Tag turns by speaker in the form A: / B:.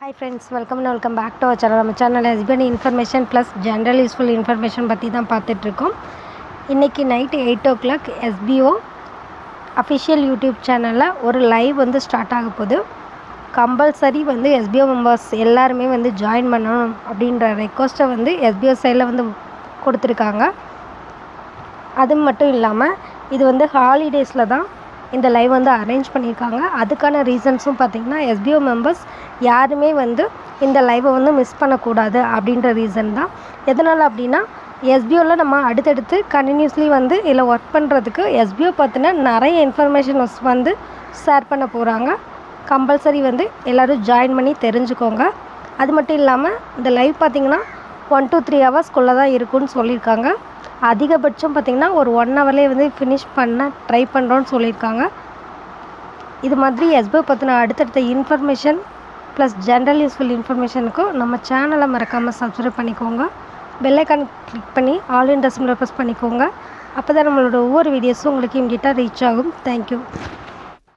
A: Hi friends welcome welcome back to our channel நம்ம channel husband information plus general useful information பற்றி தான் பார்த்துட்ருக்கோம். இன்றைக்கி night eight o'clock SPO official YouTube சேனலில் ஒரு லைவ் வந்து ஸ்டார்ட் ஆக போகுது. கம்பல்சரி வந்து எஸ்பிஓ மெம்பர்ஸ் எல்லாருமே வந்து ஜாயின் பண்ணணும் அப்படின்ற ரெக்வஸ்ட்டை வந்து எஸ்பிஓ சைடில் வந்து கொடுத்துருக்காங்க. அது மட்டும் இல்லாமல் இது வந்து ஹாலிடேஸில் தான் இந்த லைவ் வந்து அரேஞ்ச் பண்ணியிருக்காங்க. அதுக்கான ரீசன்ஸும் பார்த்திங்கன்னா எஸ்பிஓ மெம்பர்ஸ் யாருமே வந்து இந்த லைவை வந்து மிஸ் பண்ணக்கூடாது அப்படின்ற ரீசன் தான். எதனால் அப்படின்னா எஸ்பிஓவில் நம்ம அடுத்தடுத்து கண்டினியூஸ்லி வந்து இதில் ஒர்க் பண்ணுறதுக்கு எஸ்பிஓ பற்றின நிறைய இன்ஃபர்மேஷன்ஸ் வந்து ஷேர் பண்ண போகிறாங்க கம்பல்சரி வந்து எல்லோரும் ஜாயின் பண்ணி தெரிஞ்சுக்கோங்க. அது மட்டும் இல்லாமல் இந்த லைவ் பார்த்திங்கன்னா ஒன் டூ த்ரீ ஹவர்ஸ்க்குள்ளே தான் இருக்குன்னு சொல்லியிருக்காங்க. அதிகபட்சம் பார்த்திங்கன்னா ஒரு ஒன் ஹவர்லேயே வந்து ஃபினிஷ் பண்ண ட்ரை பண்ணுறோன்னு சொல்லியிருக்காங்க. இது மாதிரி எஸ்போ பற்றின அடுத்தடுத்த இன்ஃபர்மேஷன் ப்ளஸ் ஜென்ரல் யூஸ்ஃபுல் இன்ஃபர்மேஷனுக்கும் நம்ம சேனலை மறக்காமல் சப்ஸ்கிரைப் பண்ணிக்கோங்க. பெல்லைக்கான் கிளிக் பண்ணி ஆல் இன் டஸ்மில் ப்ரெஸ் பண்ணிக்கோங்க. அப்போ தான் நம்மளோட ஒவ்வொரு வீடியோஸும் உங்களுக்கு இம்மிடியட்டாக ரீச் ஆகும். தேங்க்யூ